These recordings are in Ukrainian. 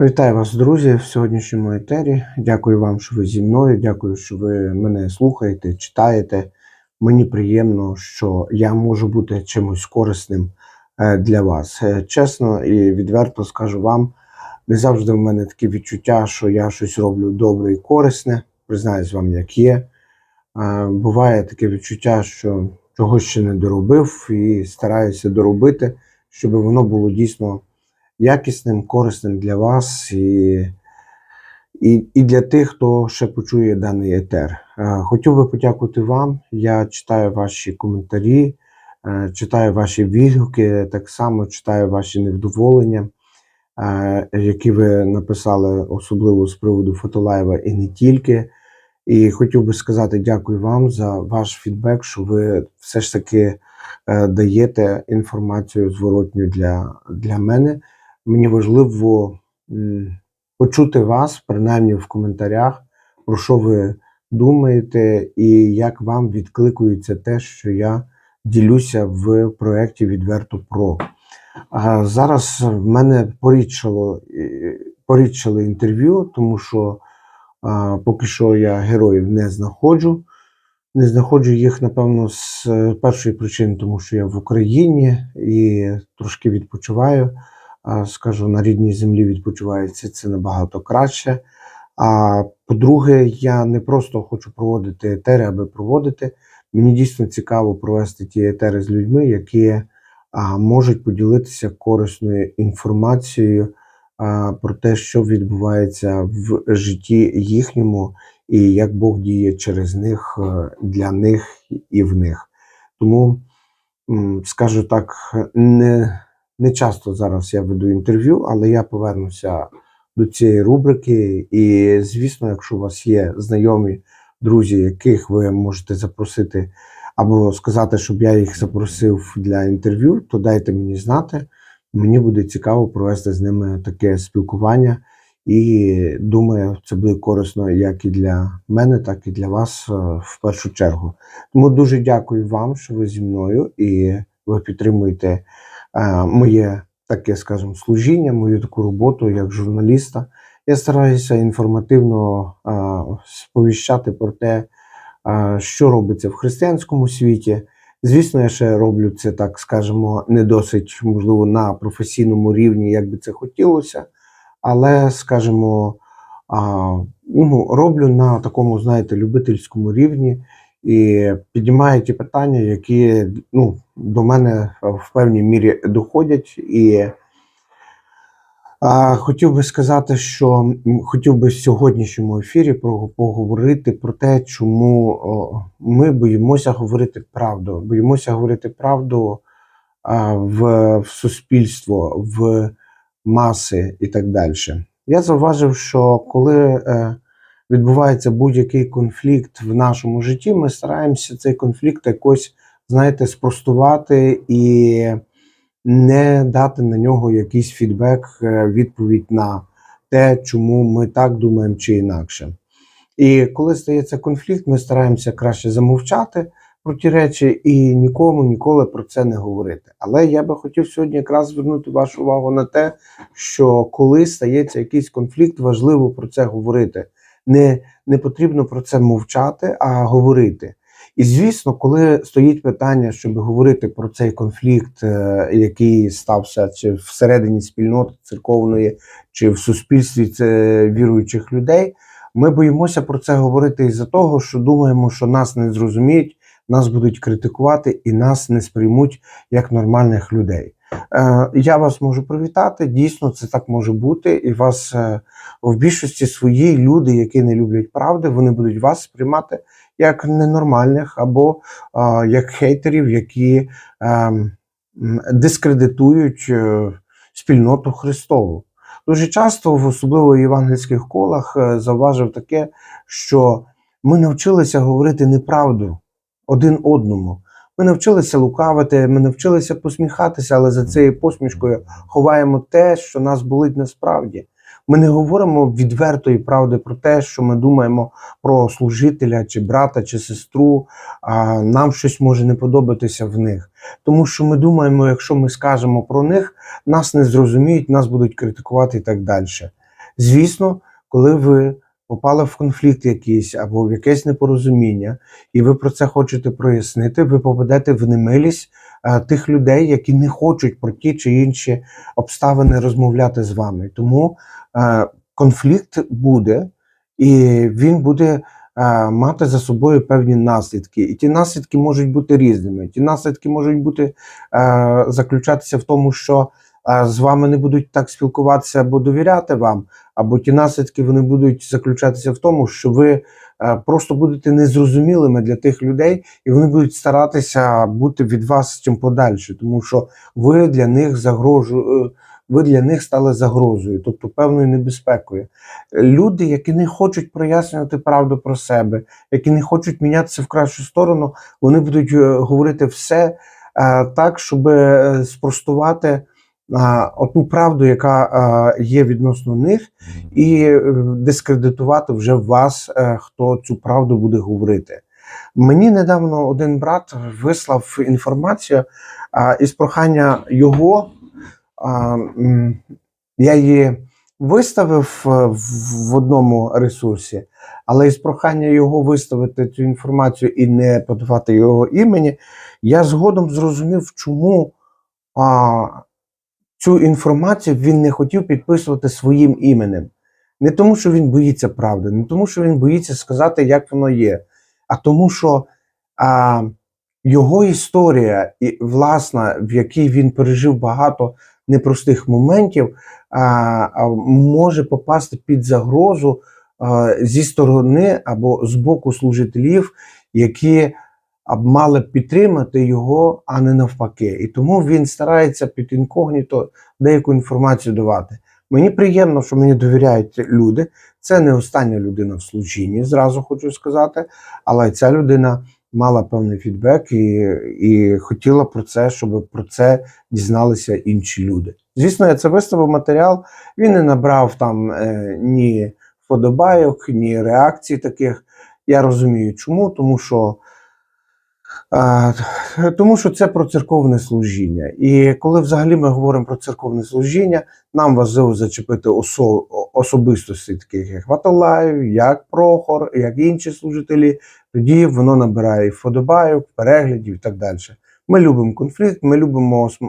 Вітаю вас, друзі, в сьогоднішньому етері. Дякую вам, що ви зі мною. Дякую, що ви мене слухаєте, читаєте. Мені приємно, що я можу бути чимось корисним е, для вас. Е, Чесно і відверто скажу вам, не завжди в мене такі відчуття, що я щось роблю добре і корисне. Признаюсь вам, як є. Е, Буває таке відчуття, що чогось ще не доробив, і стараюся доробити, щоб воно було дійсно якісним, корисним для вас і, і, і для тих, хто ще почує даний етер. Е, Хотів би подякувати вам. Я читаю ваші коментарі, е, читаю ваші відгуки, так само читаю ваші невдоволення, е, які ви написали, особливо з приводу фотолайва і не тільки. І хотів би сказати дякую вам за ваш фідбек, що ви все ж таки даєте інформацію зворотню для, для мене. Мені важливо почути вас, принаймні в коментарях, про що ви думаєте, і як вам відкликується те, що я ділюся в проєкті Відверто Про. А зараз в мене порідшало, е, інтерв'ю, тому що а, поки що я героїв не знаходжу. Не знаходжу їх, напевно, з е, першої причини, тому що я в Україні і трошки відпочиваю. Скажу, на рідній землі відпочивається це набагато краще. А по-друге, я не просто хочу проводити етери, аби проводити. Мені дійсно цікаво провести ті етери з людьми, які а, можуть поділитися корисною інформацією а, про те, що відбувається в житті їхньому, і як Бог діє через них, е, для них і в них. Тому, скажу так, не, не часто зараз я веду інтерв'ю, але я повернуся до цієї рубрики. І, звісно, якщо у вас є знайомі друзі, яких ви можете запросити, або сказати, щоб я їх запросив для інтерв'ю, то дайте мені знати. Мені буде цікаво провести з ними таке спілкування. І думаю, це буде корисно як і для мене, так і для вас е, в першу чергу. Тому дуже дякую вам, що ви зі мною і ви підтримуєте моє таке, скажімо, служіння, мою таку роботу як журналіста. Я стараюся інформативно е, сповіщати про те, е, що робиться в християнському світі. Звісно, я ще роблю це, так скажемо, не досить можливо на професійному рівні, як би це хотілося але, скажімо, ну, роблю на такому, знаєте, любительському рівні і піднімаю ті питання, які ну, до мене в певній мірі доходять. І а, хотів би сказати, що хотів би в сьогоднішньому ефірі поговорити про те, чому ми боїмося говорити правду. Боїмося говорити правду в, в суспільство, в маси і так далі. Я зауважив, що коли е, відбувається будь-який конфлікт в нашому житті, ми стараємося цей конфлікт якось, знаєте, спростувати і не дати на нього якийсь фідбек, е, відповідь на те, чому ми так думаємо чи інакше. І коли стається конфлікт, ми стараємося краще замовчати про ті речі і нікому ніколи про це не говорити. Але я би хотів сьогодні якраз звернути вашу увагу на те, що коли стається якийсь конфлікт, важливо про це говорити. Не, не потрібно про це мовчати, а говорити. І звісно, коли стоїть питання, щоб говорити про цей конфлікт, е, який стався чи всередині спільноти церковної, чи в суспільстві це віруючих людей, ми боїмося про це говорити із-за того, що думаємо, що нас не зрозуміють, нас будуть критикувати і нас не сприймуть як нормальних людей. Е, я вас можу привітати. Дійсно, це так може бути. І вас е, в більшості своїй люди, які не люблять правди, вони будуть вас сприймати як ненормальних або е, як хейтерів, які е, м, дискредитують е, спільноту Христову. Дуже часто, особливо в євангельських колах, е, заважив таке, що ми навчилися говорити неправду один одному. Ми навчилися лукавити, ми навчилися посміхатися, але за цією посмішкою ховаємо те, що нас болить насправді. Ми не говоримо відвертої правди про те, що ми думаємо про служителя, чи брата, чи сестру. А нам щось може не подобатися в них. Тому що ми думаємо, якщо ми скажемо про них, нас не зрозуміють, нас будуть критикувати і так далі. Звісно, коли ви попали в конфлікт якийсь або в якесь непорозуміння, і ви про це хочете прояснити, ви попадете в немилість тих людей, які не хочуть про ті чи інші обставини розмовляти з вами. Тому е, конфлікт буде, і він буде е, мати за собою певні наслідки. І ті наслідки можуть бути різними. Ті наслідки можуть бути е, заключатися в тому, що е, з вами не будуть так спілкуватися або довіряти вам, або ті наслідки вони будуть заключатися в тому, що ви е, просто будете незрозумілими для тих людей, і вони будуть старатися бути від вас чим подальше, тому що ви для них загрожу, е, ви для них стали загрозою, тобто певною небезпекою. Люди, які не хочуть прояснювати правду про себе, які не хочуть мінятися в кращу сторону, вони будуть е, говорити все е, так, щоб е, спростувати е, оту правду, яка є відносно них, і е, дискредитувати вже вас, е, хто цю правду буде говорити. Мені недавно один брат вислав інформацію із прохання його. Я її виставив е, в- в одному ресурсі, але із прохання його виставити цю інформацію і не подавати його імені, я згодом зрозумів, чому а, цю інформацію він не хотів підписувати своїм іменем. Не тому, що він боїться правди, не тому, що він боїться сказати, як воно є, а тому, що а, його історія, і власна, в якій він пережив багато непростих моментів, а, а, може попасти під загрозу а, зі сторони або з боку служителів, які мали б підтримати його, а не навпаки. І тому він старається під інкогніто деяку інформацію давати. Мені приємно, що мені довіряють люди. Це не остання людина в служінні, зразу хочу сказати. Але ця людина мала певний фідбек і, і хотіла про це, щоб про це дізналися інші люди. Звісно, я це виставив матеріал. Він не набрав там е, ні вподобайок, ні реакцій таких. Я розумію, чому, тому що. Тому що це про церковне служіння. І коли взагалі ми говоримо про церковне служіння, нам важливо зачепити осо, особистості, таких як Ваталаїв, як Прохор, як інші служителі, тоді воно набирає вподобайок, переглядів і так далі. Ми любимо конфлікт, ми любимо е,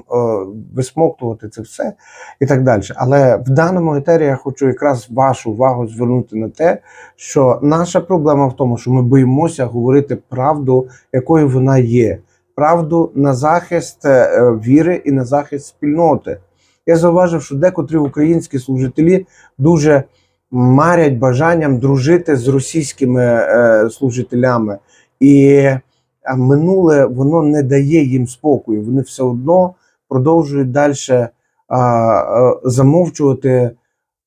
висмоктувати це все і так далі. Але в даному етері я хочу якраз вашу увагу звернути на те, що наша проблема в тому, що ми боїмося говорити правду, якою вона є. Правду на захист е, віри і на захист спільноти. Я зауважив, що декотрі українські служителі дуже марять бажанням дружити з російськими е, служителями, і а минуле воно не дає їм спокою. Вони все одно продовжують далі замовчувати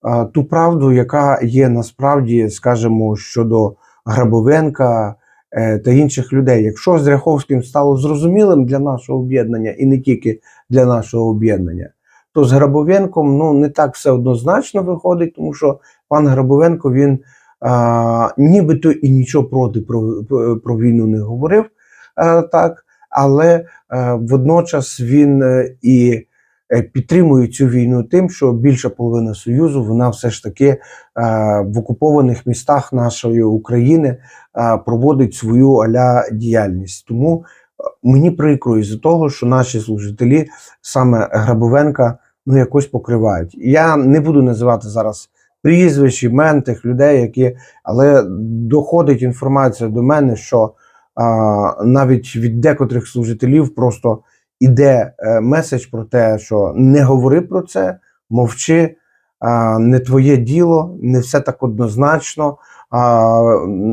а, ту правду, яка є насправді, скажімо, щодо Грабовенка е, та інших людей. Якщо з Ряховським стало зрозумілим для нашого об'єднання і не тільки для нашого об'єднання, то з Грабовенком ну не так все однозначно виходить, тому що пан Грабовенко він а, нібито і нічого проти про, про війну не говорив так, але е, водночас він е, і е, підтримує цю війну тим, що більша половина союзу вона все ж таки е, в окупованих містах нашої України е, проводить свою аля діяльність. Тому е, мені прикро із-за того, що наші служителі саме Грабовенка ну якось покривають. Я не буду називати зараз прізвищ, імен тих людей, які але доходить інформація до мене, що навіть від декотрих служителів просто іде е, меседж про те, що не говори про це, мовчи, не твоє діло, не все так однозначно.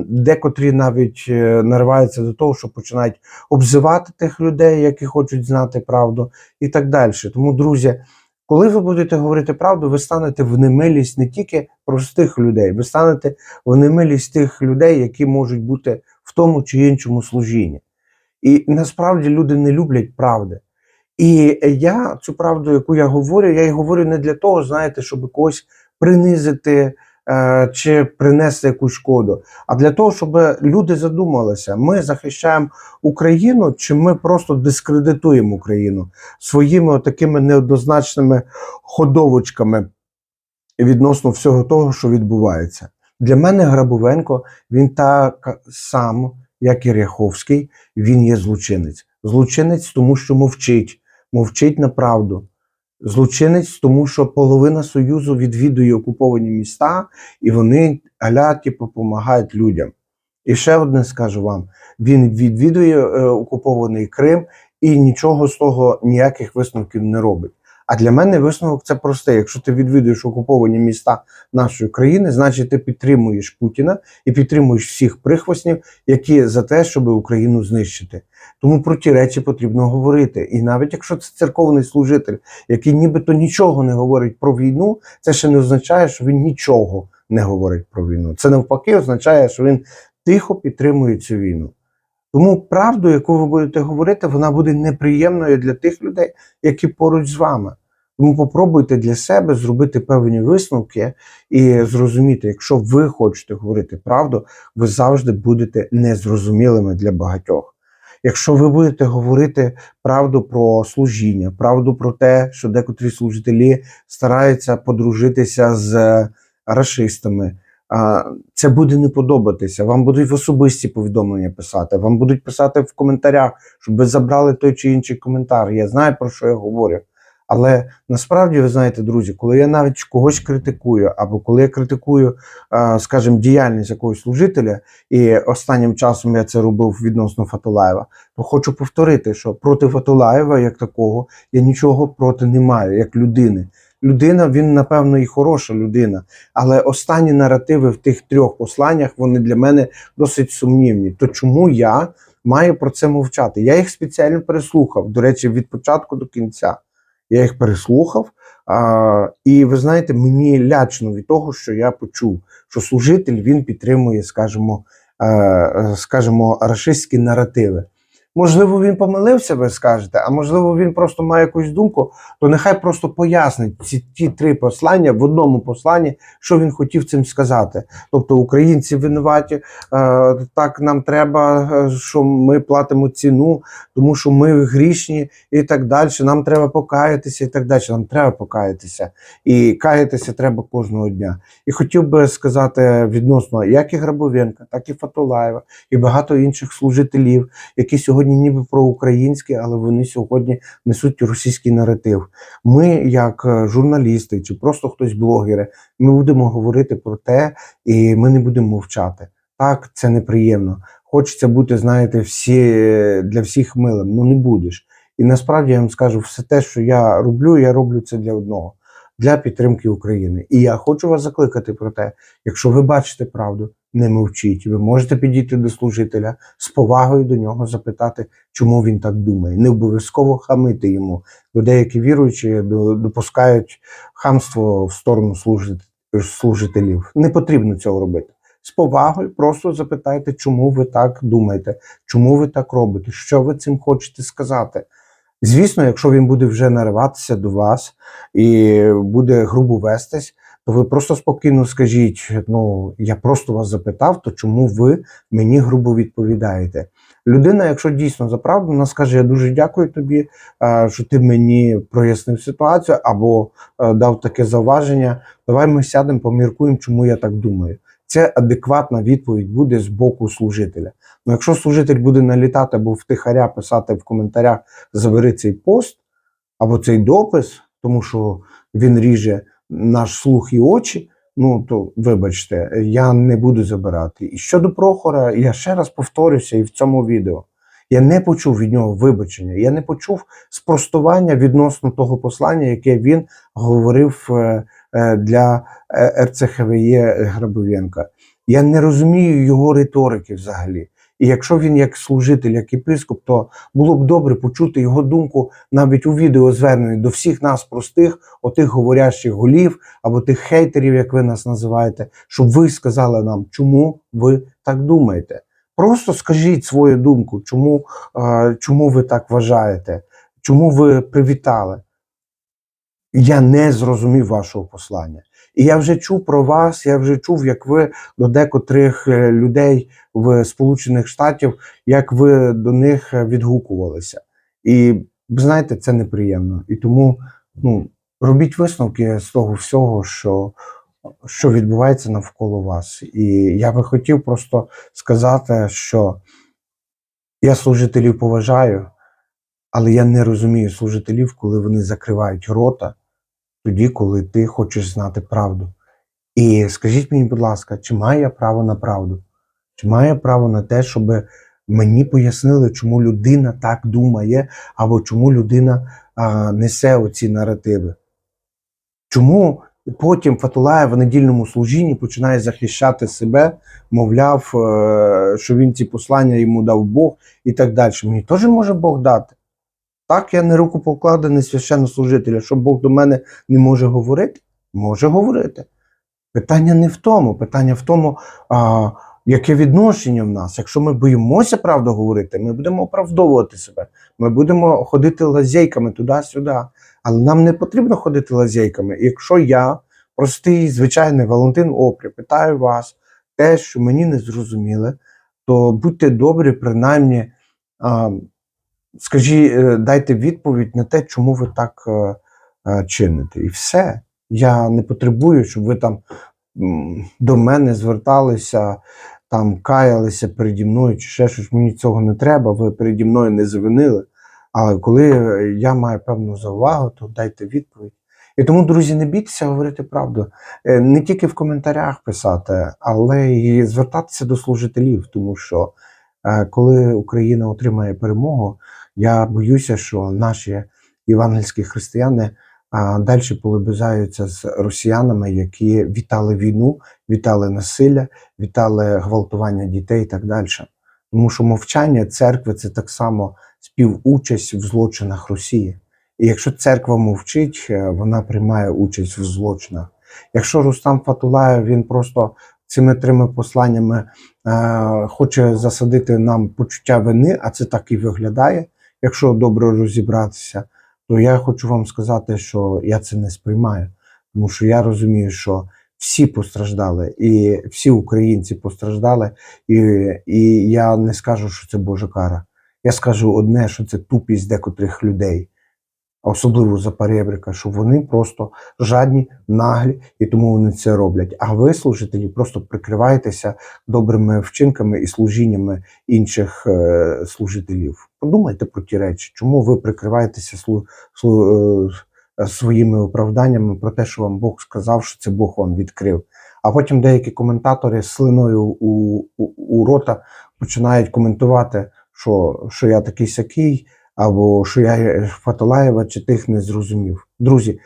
Декотрі навіть е, нариваються до того, що починають обзивати тих людей, які хочуть знати правду, і так далі. Тому, друзі, коли ви будете говорити правду, ви станете в немилість не тільки простих людей, ви станете в немилість тих людей, які можуть бути в тому чи іншому служінні. І насправді люди не люблять правди. І я цю правду, яку я говорю, я її говорю не для того, знаєте, щоб когось принизити чи принести якусь шкоду, а для того, щоб люди задумалися, ми захищаємо Україну, чи ми просто дискредитуємо Україну своїми такими неоднозначними ходовочками відносно всього того, що відбувається. Для мене Грабовенко він так сам, як і Ряховський, він є злочинець. Злочинець, тому що мовчить, мовчить на правду. Злочинець, тому що половина Союзу відвідує окуповані міста, і вони аля типу, допомагають людям. І ще одне скажу вам: він відвідує е, окупований Крим і нічого з того ніяких висновків не робить. А для мене висновок це просте. Якщо ти відвідуєш окуповані міста нашої країни, значить ти підтримуєш Путіна і підтримуєш всіх прихвостнів, які за те, щоб Україну знищити. Тому про ті речі потрібно говорити. І навіть якщо це церковний служитель, який нібито нічого не говорить про війну, це ще не означає, що він нічого не говорить про війну. Це навпаки означає, що він тихо підтримує цю війну. Тому правду, яку ви будете говорити, вона буде неприємною для тих людей, які поруч з вами. Тому попробуйте для себе зробити певні висновки і зрозуміти, якщо ви хочете говорити правду, ви завжди будете незрозумілими для багатьох. Якщо ви будете говорити правду про служіння, правду про те, що декотрі служителі стараються подружитися з расистами, це буде не подобатися. Вам будуть в особисті повідомлення писати, вам будуть писати в коментарях, щоб ви забрали той чи інший коментар. Я знаю, про що я говорю. Але насправді, ви знаєте, друзі, коли я навіть когось критикую, або коли я критикую, скажімо, діяльність якогось служителя, і останнім часом я це робив відносно Фатулаєва, то хочу повторити, що проти Фатулаєва, як такого, я нічого проти не маю, як людини. Людина, він, напевно, і хороша людина. Але останні наративи в тих трьох посланнях вони для мене досить сумнівні. То чому я маю про це мовчати? Я їх спеціально переслухав. До речі, від початку до кінця. Я їх переслухав, а, і ви знаєте, мені лячно від того, що я почув, що служитель він підтримує, скажімо, е, скажімо, рашистські наративи. Можливо, він помилився, ви скажете, а можливо, він просто має якусь думку, то нехай просто пояснить ці ті три послання в одному посланні, що він хотів цим сказати. Тобто, українці винуваті, е, так нам треба, е, що ми платимо ціну, тому що ми грішні і так далі. Нам треба покаятися і так далі. Нам треба покаятися. І каятися треба кожного дня. І хотів би сказати відносно як і Грабовенка, так і Фатулаєва, і багато інших служителів, які сьогодні ніби проукраїнські, але вони сьогодні несуть російський наратив. Ми, як е, журналісти чи просто хтось блогери, ми будемо говорити про те, і ми не будемо мовчати. Так, це неприємно. Хочеться бути, знаєте, всі для всіх милим. Ну не будеш. І насправді я вам скажу, все те, що я роблю, я роблю це для одного. Для підтримки України. І я хочу вас закликати про те, якщо ви бачите правду, не мовчіть. Ви можете підійти до служителя з повагою до нього запитати, чому він так думає. Не обов'язково хамити йому, бо деякі віруючі допускають хамство в сторону служителів. Не потрібно цього робити. З повагою просто запитайте, чому ви так думаєте, чому ви так робите, що ви цим хочете сказати. Звісно, якщо він буде вже нариватися до вас і буде грубо вестись, то ви просто спокійно скажіть: ну я просто вас запитав, то чому ви мені грубо відповідаєте? Людина, якщо дійсно за правду, вона скаже: Я дуже дякую тобі, що ти мені прояснив ситуацію або е, дав таке зауваження. Давай ми сядемо, поміркуємо, чому я так думаю. Це адекватна відповідь буде з боку служителя. Ну, якщо служитель буде налітати або втихаря писати в коментарях забери цей пост або цей допис, тому що він ріже наш слух і очі. Ну то вибачте, я не буду забирати. І щодо Прохора, я ще раз повторюся і в цьому відео. Я не почув від нього вибачення, я не почув спростування відносно того послання, яке він говорив е, для е, РЦХВЄ Грабовенка. Я не розумію його риторики взагалі. І якщо він як служитель, як єпископ, то було б добре почути його думку навіть у відео зверненні до всіх нас, простих, отих говорящих голів або тих хейтерів, як ви нас називаєте, щоб ви сказали нам, чому ви так думаєте. Просто скажіть свою думку, чому, е, чому ви так вважаєте, чому ви привітали. Я не зрозумів вашого послання. І я вже чув про вас, я вже чув, як ви до декотрих е, людей в Сполучених Штатів, як ви до них е, відгукувалися. І знаєте, це неприємно. І тому ну, робіть висновки з того всього, що, що відбувається навколо вас. І я би хотів просто сказати, що я служителів поважаю, але я не розумію служителів, коли вони закривають рота тоді, коли ти хочеш знати правду. І скажіть мені, будь ласка, чи маю я право на правду? Чи маю я право на те, щоб мені пояснили, чому людина так думає, або чому людина а, несе оці наративи? Чому потім Фатулаєв в недільному служінні починає захищати себе, мовляв, е, що він ці послання йому дав Бог і так далі. Мені теж може Бог дати. Так, я не рукопокладений священнослужителя, що Бог до мене не може говорити? Може говорити. Питання не в тому. Питання в тому, а, яке відношення в нас. Якщо ми боїмося правду говорити, ми будемо оправдовувати себе. Ми будемо ходити лазейками туди-сюди. Але нам не потрібно ходити лазейками. Якщо я, простий, звичайний Валентин Опрі, питаю вас те, що мені не зрозуміло, то будьте добрі, принаймні, а, скажіть, е, дайте відповідь на те, чому ви так е, е, чините. І все. Я не потребую, щоб ви там до мене зверталися, там каялися переді мною чи ще щось. Мені цього не треба. Ви переді мною не завинили. Але коли я маю певну заувагу, то дайте відповідь. І тому, друзі, не бійтеся говорити правду. Не тільки в коментарях писати, але і звертатися до служителів, тому що коли Україна отримає перемогу, я боюся, що наші євангельські християни далі полебезаються з росіянами, які вітали війну, вітали насилля, вітали гвалтування дітей і так далі. Тому що мовчання церкви це так само співучасть в злочинах Росії. І якщо церква мовчить, е, вона приймає участь в злочинах. Якщо Рустам Фатулаєв він просто цими трьома посланнями е, хоче засадити нам почуття вини, а це так і виглядає, якщо добре розібратися, то я хочу вам сказати, що я це не сприймаю, тому що я розумію, що всі постраждали, і всі українці постраждали, і, і я не скажу, що це Божа кара. Я скажу одне, що це тупість декотрих людей, особливо за Паребрика, що вони просто жадні, наглі, і тому вони це роблять. А ви, служителі, просто прикриваєтеся добрими вчинками і служіннями інших е, служителів. Подумайте про ті речі, чому ви прикриваєтеся слу, слу, е, своїми оправданнями про те, що вам Бог сказав, що це Бог вам відкрив. А потім деякі коментатори з слиною у, у, у рота починають коментувати, що, що я такий сякий, або що я Фаталаєва чи тих не зрозумів. Друзі,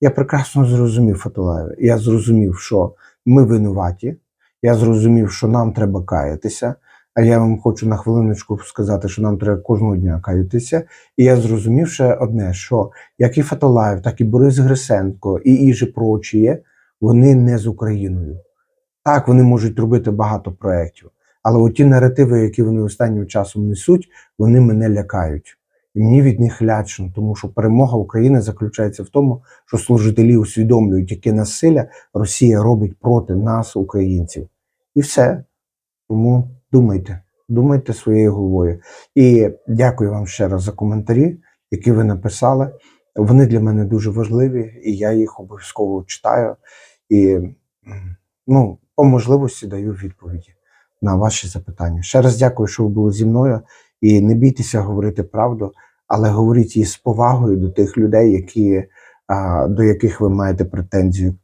я прекрасно зрозумів Фаталаєва. Я зрозумів, що ми винуваті. Я зрозумів, що нам треба каятися. А я вам хочу на хвилиночку сказати, що нам треба кожного дня каятися. І я зрозумів ще одне, що як і Фаталаєв, так і Борис Грисенко, і іже прочі, вони не з Україною. Так, вони можуть робити багато проєктів, але оті наративи, які вони останнім часом несуть, вони мене лякають. І мені від них лячно, тому що перемога України заключається в тому, що служителі усвідомлюють, яке насилля Росія робить проти нас, українців. І все. Тому думайте, думайте своєю головою. І дякую вам ще раз за коментарі, які ви написали. Вони для мене дуже важливі, і я їх обов'язково читаю. І ну, по можливості даю відповіді на ваші запитання. Ще раз дякую, що ви були зі мною. І не бійтеся говорити правду, але говоріть її з повагою до тих людей, які, до яких ви маєте претензію.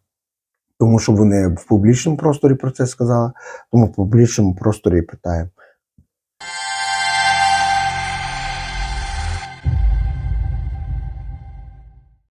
Тому що вони в публічному просторі про це сказали, тому в публічному просторі і питаємо.